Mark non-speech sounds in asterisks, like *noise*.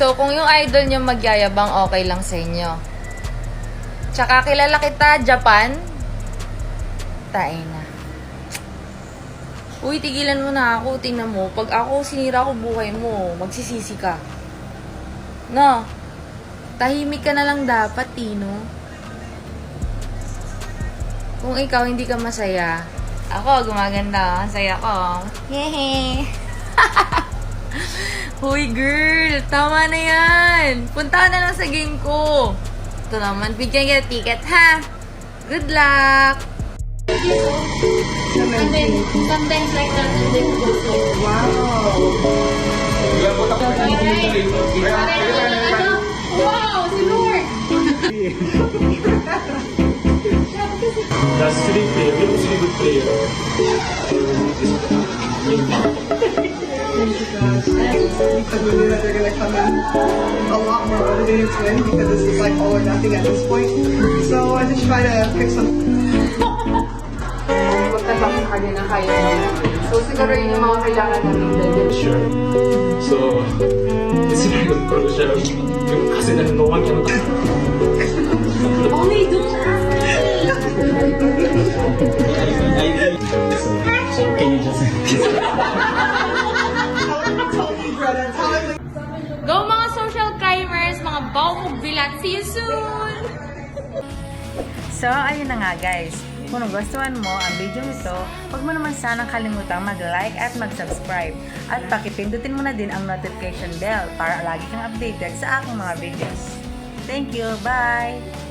So, kung yung idol nyo magyayabang, okay lang sa inyo. Tsaka kilala kita, Japan. Tae na. Uy, tigilan mo na ako. Tingnan mo. Pag ako sinira ko buhay mo, magsisisi ka. No? Tahimik ka na lang dapat, Tino. Kung ikaw hindi ka masaya, ako gumaganda. Ang saya ko. Hehe. *laughs* *laughs* Hoy girl, tama na yan. Punta na lang sa game ko. Ito naman, bigyan kita ticket ha. Good luck! And then, sometimes like that, and then goes like, wow, si Lord! That's three player. We three good player. Because we knew that they're going to come in a lot more motivated to win because this is like all or nothing at this point. So I just try to pick some. magkasama sa kanya na kaya namin. So, siguro yun yung mga kailangan namin dalhin. Sure. So, kasi nag-pro siya. Yung kasi nanonood niya. Only do So, *laughs* can you just... Go mga social crimers, mga bawang bilat. See you soon! So, ayun na nga guys. Kung nagustuhan mo ang video ito, huwag mo naman sanang kalimutang mag-like at mag-subscribe. At pakipindutin mo na din ang notification bell para lagi kang updated sa aking mga videos. Thank you! Bye!